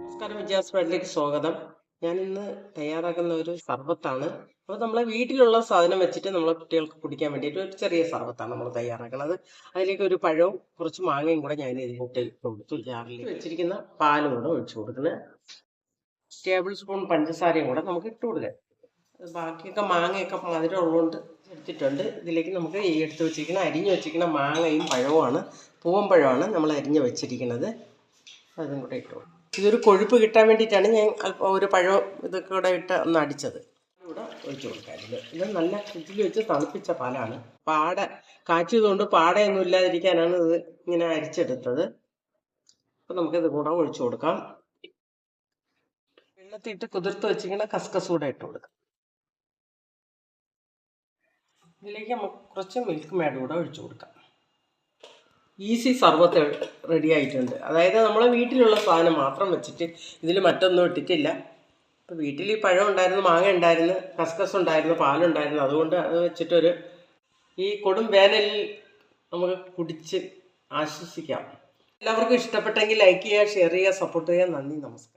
നമസ്കാരം വിജയാസ് സ്വാഗതം. ഞാൻ ഇന്ന് തയ്യാറാക്കുന്ന ഒരു സർബത്താണ്. അപ്പോൾ നമ്മളെ വീട്ടിലുള്ള സാധനം വെച്ചിട്ട് നമ്മളെ കുട്ടികൾക്ക് കുടിക്കാൻ വേണ്ടിയിട്ട് ഒരു ചെറിയ സർബത്താണ് നമ്മൾ തയ്യാറാക്കുന്നത്. അതിലേക്ക് ഒരു പഴവും കുറച്ച് മാങ്ങയും കൂടെ ഞാൻ ഇതിലിട്ട് കൊടുത്തു. ജാറിൽ വെച്ചിരിക്കുന്ന പാലും കൂടെ ഒഴിച്ചു കൊടുക്കുന്നത് ടേബിൾ സ്പൂൺ പഞ്ചസാരയും കൂടെ നമുക്ക് ഇട്ട് കൊടുക്കാം. ബാക്കിയൊക്കെ മാങ്ങയൊക്കെ മധുരം ഉള്ളതുകൊണ്ട് എടുത്തിട്ടുണ്ട് ഇതിലേക്ക് നമുക്ക് ഈ എടുത്ത് വെച്ചിരിക്കുന്ന അരിഞ്ഞ് വെച്ചിരിക്കുന്ന മാങ്ങയും പഴവുമാണ്. പൂവമ്പഴമാണ് നമ്മൾ അരിഞ്ഞ് വെച്ചിരിക്കുന്നത്. അതും കൂടെ ഇട്ടു. ഇതൊരു കൊഴുപ്പ് കിട്ടാൻ വേണ്ടിയിട്ടാണ് ഞാൻ ഒരു പഴം ഇതൊക്കെ കൂടെ ഇട്ട് ഒന്ന് അടിച്ചത്. ഇവിടെ ഒഴിച്ചു കൊടുക്കാം ഇതിൽ ഇത് നല്ല ഫ്രിഡ്ജിൽ വെച്ച് തണുപ്പിച്ച പാലാണ്. പാട കാച്ചിയതുകൊണ്ട് പാടയൊന്നും ഇല്ലാതിരിക്കാനാണ് ഇത് ഇങ്ങനെ അരിച്ചെടുത്തത്. അപ്പം നമുക്കിത് കൂടെ ഒഴിച്ചു കൊടുക്കാം. വെള്ളത്തിട്ട് കുതിർത്ത് വെച്ചിങ്ങനെ കസ്കസ് കൂടെ ഇട്ട് കൊടുക്കാം. ഇതിലേക്ക് നമുക്ക് കുറച്ച് മിൽക്ക് മേഡ് കൂടെ ഒഴിച്ചു കൊടുക്കാം. ഈസി സർവത്ത് റെഡി ആയിട്ടുണ്ട്. അതായത് നമ്മളെ വീട്ടിലുള്ള സാധനം മാത്രം വെച്ചിട്ട് ഇതിൽ മറ്റൊന്നും ഇട്ടിട്ടില്ല. ഇപ്പോൾ വീട്ടിൽ ഈ പഴം ഉണ്ടായിരുന്നു മാങ്ങ ഉണ്ടായിരുന്നു കസ്കസ് ഉണ്ടായിരുന്നു പാലുണ്ടായിരുന്നു അതുകൊണ്ട് അത് വെച്ചിട്ടൊരു ഈ കൊടും വേനലിൽ നമുക്ക് കുടിച്ച് ആശ്വസിക്കാം. എല്ലാവർക്കും ഇഷ്ടപ്പെട്ടെങ്കിൽ ലൈക്ക് ചെയ്യുക ഷെയർ ചെയ്യുക സപ്പോർട്ട് ചെയ്യുക. നന്ദി നമസ്കാരം.